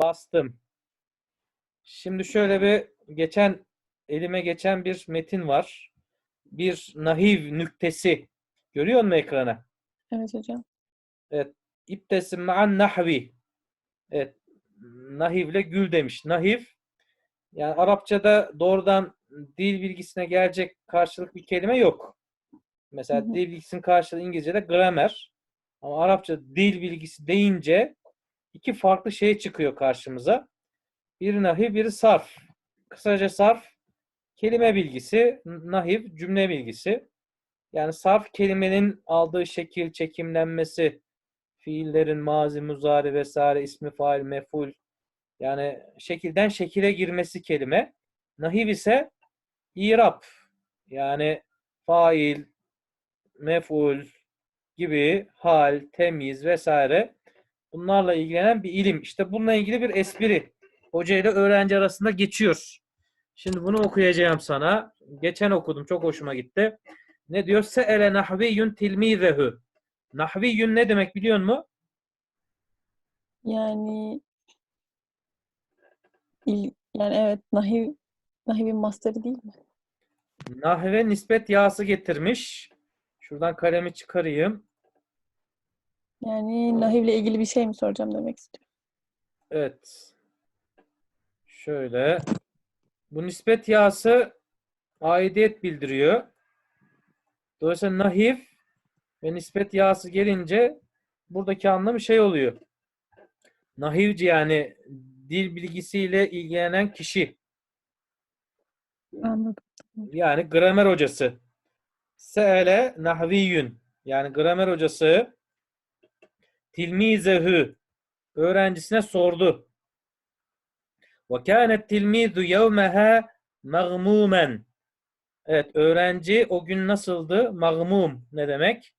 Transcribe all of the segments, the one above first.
Bastım. Şimdi şöyle bir geçen elime geçen bir metin var. Bir nahiv nüktesi. Görüyor musun ekrana? Evet hocam. İbtesim ma'an nahvi. Evet. Nahivle gül demiş. Nahiv yani Arapçada doğrudan dil bilgisine gelecek karşılık bir kelime yok. Mesela Hı hı. dil bilgisinin karşılığı İngilizce'de gramer. Ama Arapça dil bilgisi deyince iki farklı şey çıkıyor karşımıza. Biri nahiv, biri sarf. Kısaca sarf kelime bilgisi, nahiv cümle bilgisi. Yani sarf kelimenin aldığı şekil, çekimlenmesi, fiillerin mazi, muzari vesaire, ismi fail, meful yani şekilden şekile girmesi kelime. Nahiv ise irap yani fail, meful gibi hal, temiz vesaire bunlarla ilgilenen bir ilim. İşte bununla ilgili bir espri hoca ile öğrenci arasında geçiyor. Şimdi bunu okuyacağım sana. Geçen okudum. Çok hoşuma gitti. Ne diyor? Se'ele nahviyyun tilmizehu. Nahviyyun ne demek biliyor musun? Yani il, yani evet nahiv nahivin masterı değil mi? Nahve nispet yası getirmiş. Şuradan kalemi çıkarayım. Yani nahivle ilgili bir şey mi soracağım demek istiyorum. Evet. Şöyle. Bu nispet yası aidiyet bildiriyor. Dolayısıyla nahiv ve nispet yası gelince buradaki anlamı şey oluyor. Nahivci yani dil bilgisiyle ilgilenen kişi. Anladım. Yani gramer hocası. Se'ele nahviyyün. Yani gramer hocası tilmizehu öğrencisine sordu. Ve kânet tilmizu yevmeha mağmumen. Evet, öğrenci o gün nasıldı? Mağmum ne demek?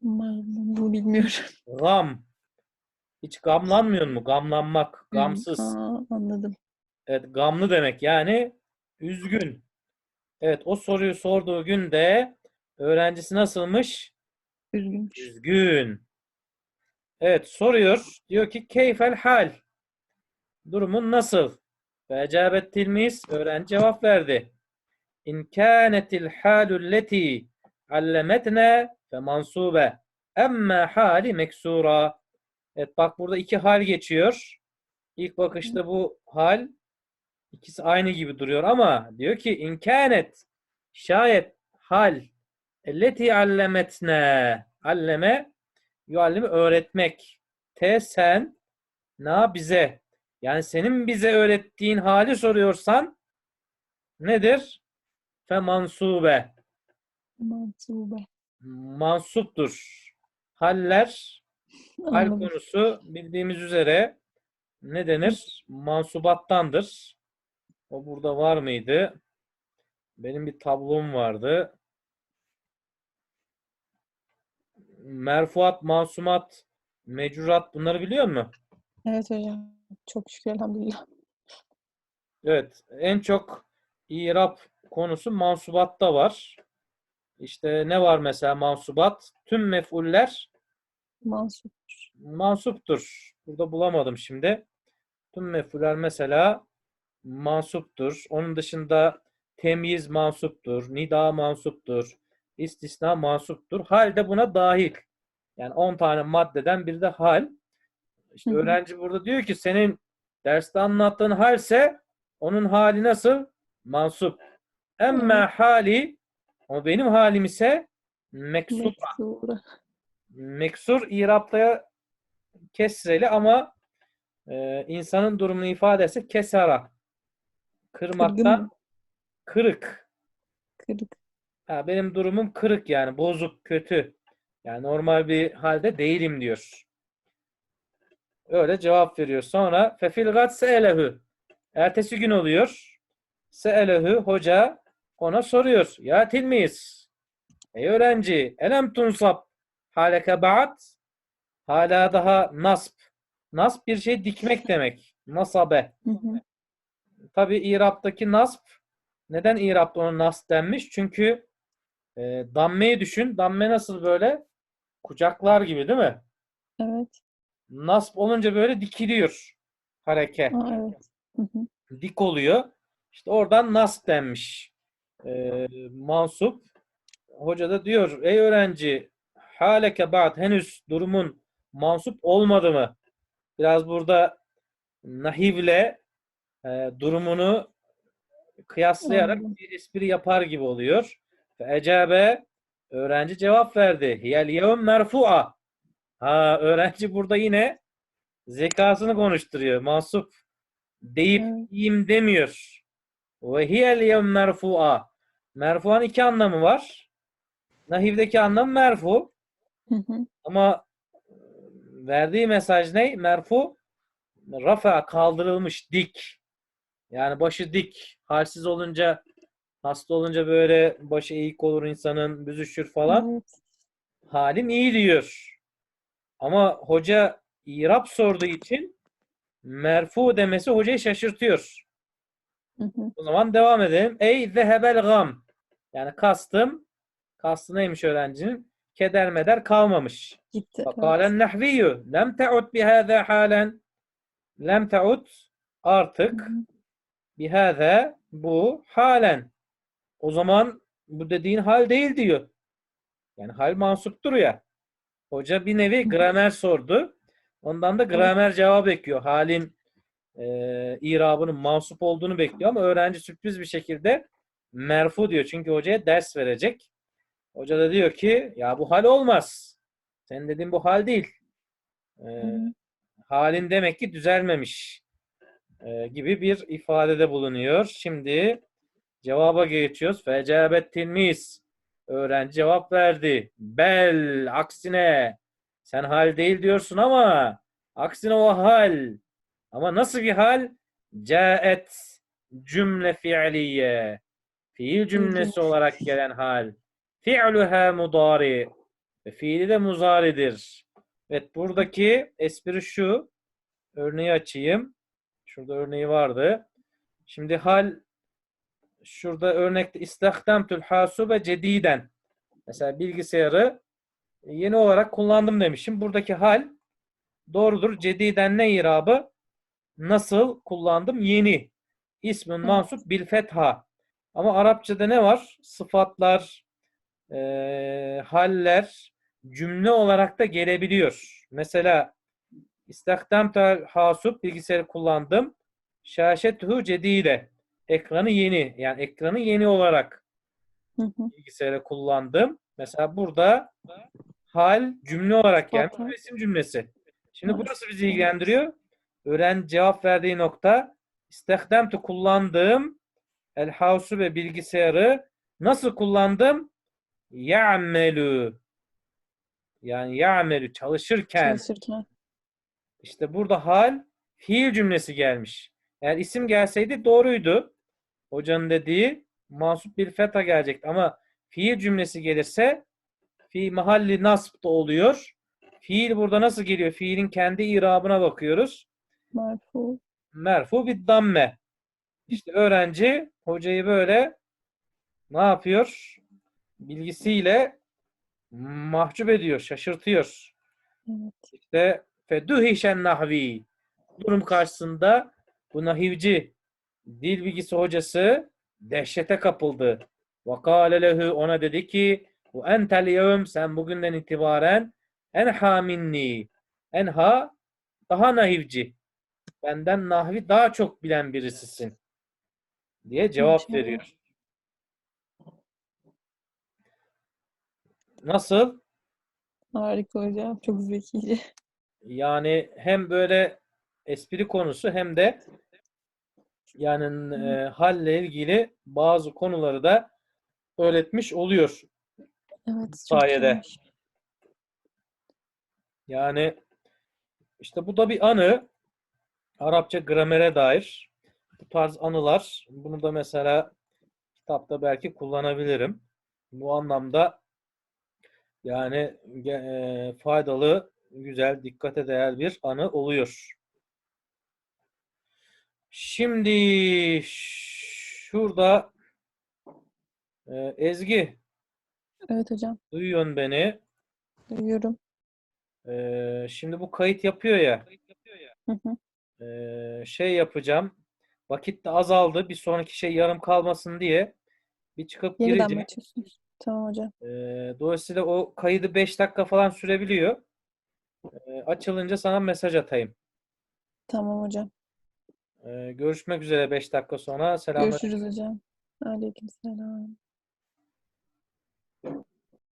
Malum, Bu bilmiyorum. Gam. Hiç gamlanmıyor mu? Gamlanmak, gamsız. Aa, anladım. Evet, gamlı demek. Yani üzgün. Evet, o soruyu sorduğu günde öğrencisi nasılmış? Üzgünmüş. Üzgün. Evet, soruyor. Diyor ki keyfel hal. Durumun nasıl? Fecabet tilmiz. Öğrenci cevap verdi. İn kânetil hâlü leti allemetne fe mansube. Emme hali meksura. Evet bak burada iki hal geçiyor. İlk bakışta bu hal ikisi aynı gibi duruyor ama diyor ki in kânet şayet hal elleti allemetne alleme yuallime öğretmek te sen na bize yani senin bize öğrettiğin hali soruyorsan nedir? Fe mansube Mansube. mansuptur. Haller hal konusu bildiğimiz üzere ne denir? Mansubattandır. O burada var mıydı? Benim bir tablom vardı. Merfuat, mansumat, mecurat bunları biliyor musun? Evet hocam. Çok şükür elhamdülillah. Evet. En çok İrab konusu mansubatta var. İşte ne var mesela mansubat? Tüm mef'uller Mansup. mansuptur. Burada bulamadım şimdi. Tüm mef'uller mesela mansuptur. Onun dışında temyiz mansuptur. Nida mansuptur. İstisna mansuptur. Hal de buna dahil. Yani 10 tane maddeden bir de hal. İşte Hı hı. öğrenci burada diyor ki senin derste anlattığın halse onun hali nasıl? Mansup. Emme hali ama benim halim ise meksur. Meksura. Meksur İrab'da kesreli ama e, insanın durumunu ifade etse kesara. Kırgın Kırmaktan mı? kırık. Kırık. Ha, benim durumum kırık yani bozuk, kötü. Yani normal bir halde değilim diyor. Öyle cevap veriyor. Sonra fefil gad se'elehu. Ertesi gün oluyor. Se'elehu hoca ona soruyor. Ya tilmiz. Ey öğrenci. Elem tunsab haleke ba'd. Hala daha nasb. Nasb bir şey dikmek demek. Nasabe. Tabi İrab'daki nasb neden İrab'da ona nasb denmiş? Çünkü e, dammeyi düşün. Damme nasıl böyle? Kucaklar gibi değil mi? Evet. Nasb olunca böyle dikiliyor. Hareke. Aa, evet. Hı hı. dik oluyor. İşte oradan nas denmiş. Ee, mansup. Hoca da diyor ey öğrenci haleke ba'd henüz durumun mansup olmadı mı? Biraz burada nahivle e, durumunu kıyaslayarak bir espri yapar gibi oluyor. Fe ecabe öğrenci cevap verdi. Hiyel yevm merfu'a. Ha öğrenci burada yine zekasını konuşturuyor. Mansup deyip Evet. iyiyim demiyor. Ve hiyel yevm merfu'a. Merfu'nun iki anlamı var. Nahivdeki anlam merfu. Hı hı. Ama e, verdiği mesaj ne? Merfu rafa kaldırılmış dik. Yani başı dik. Halsiz olunca hasta olunca böyle başı eğik olur insanın büzüşür falan. Evet. Halim iyi diyor. Ama hoca İrab sorduğu için merfu demesi hocayı şaşırtıyor. Hı hı. O zaman devam edelim. Ey zehebel gam. Yani kastım, kastı neymiş öğrencinin? Keder meder kalmamış. Gitti. evet. Fakalen nehviyyü. Lem te'ud bihâzâ halen. Lem te'ud artık hı. bihâzâ bu halen. O zaman bu dediğin hal değil diyor. Yani hal mansuptur ya. Hoca bir nevi gramer sordu. Ondan da gramer cevap bekliyor. Halin e, irabının mansup olduğunu bekliyor ama öğrenci sürpriz bir şekilde merfu diyor. Çünkü hocaya ders verecek. Hoca da diyor ki ya bu hal olmaz. Senin dediğin bu hal değil. E, halin demek ki düzelmemiş e, gibi bir ifadede bulunuyor. Şimdi cevaba geçiyoruz. Fecabet tilmiz. Öğrenci cevap verdi. Bel aksine sen hal değil diyorsun ama aksine o hal. Ama nasıl bir hal? Caet cümle fiiliye. Fiil cümlesi olarak gelen hal. Fi'luha mudari. Ve fiili de muzaridir. Evet buradaki espri şu. Örneği açayım. Şurada örneği vardı. Şimdi hal şurada örnekte istahdamtul hasube cediden. Mesela bilgisayarı yeni olarak kullandım demişim. Buradaki hal doğrudur. Cediden ne irabı? Nasıl kullandım? Yeni. İsmin mansup bil fetha. Ama Arapçada ne var? Sıfatlar, eee, haller cümle olarak da gelebiliyor. Mesela istahdamtul hasub bilgisayarı kullandım. Şaşetuhu cedide. Ekranı yeni. Yani ekranı yeni olarak bilgisayarı kullandım. Mesela burada hal cümle olarak gelmiş bir isim cümlesi. Şimdi Evet. burası bizi ilgilendiriyor. Öğrenci cevap verdiği nokta istahdamtu kullandığım el ve bilgisayarı nasıl kullandım? Ya'melu. Yani ya'melu çalışırken Çalışırken. işte burada hal fiil cümlesi gelmiş. Eğer isim gelseydi doğruydu. Hocanın dediği mansup bir feta gelecekti ama fiil cümlesi gelirse fi mahalli nasb da oluyor. Fiil burada nasıl geliyor? Fiilin kendi irabına bakıyoruz. Merfu. Merfu bir damme. İşte öğrenci hocayı böyle ne yapıyor? Bilgisiyle mahcup ediyor, şaşırtıyor. Evet. İşte feduhişen nahvi. Durum karşısında bu nahivci dil bilgisi hocası dehşete kapıldı. Kâle lehu ona dedi ki bu entel yevm sen bugünden itibaren enha minni. Enha daha nahivci. Benden nahvi daha çok bilen birisisin. diye cevap veriyor. Nasıl? Harika hocam. Çok zekice. Yani hem böyle espri konusu hem de yani e, halle ilgili bazı konuları da öğretmiş oluyor. Evet. Sayede. iyiymiş. Yani işte bu da bir anı. Arapça gramere dair. Bu tarz anılar. Bunu da mesela kitapta belki kullanabilirim. Bu anlamda yani e, faydalı, güzel, dikkate değer bir anı oluyor. Şimdi şurada e, Ezgi Evet hocam. duyuyorsun beni. Duyuyorum. E, şimdi bu kayıt yapıyor ya. Hı hı. Ee, şey yapacağım. Vakit de azaldı. Bir sonraki şey yarım kalmasın diye bir çıkıp Yeniden mi gireceğim. açıyorsunuz? Tamam hocam. Ee, dolayısıyla o kaydı 5 dakika falan sürebiliyor. Ee, açılınca sana mesaj atayım. Tamam hocam. Ee, görüşmek üzere 5 dakika sonra. Selamlar. Görüşürüz hocam. Aleykümselam.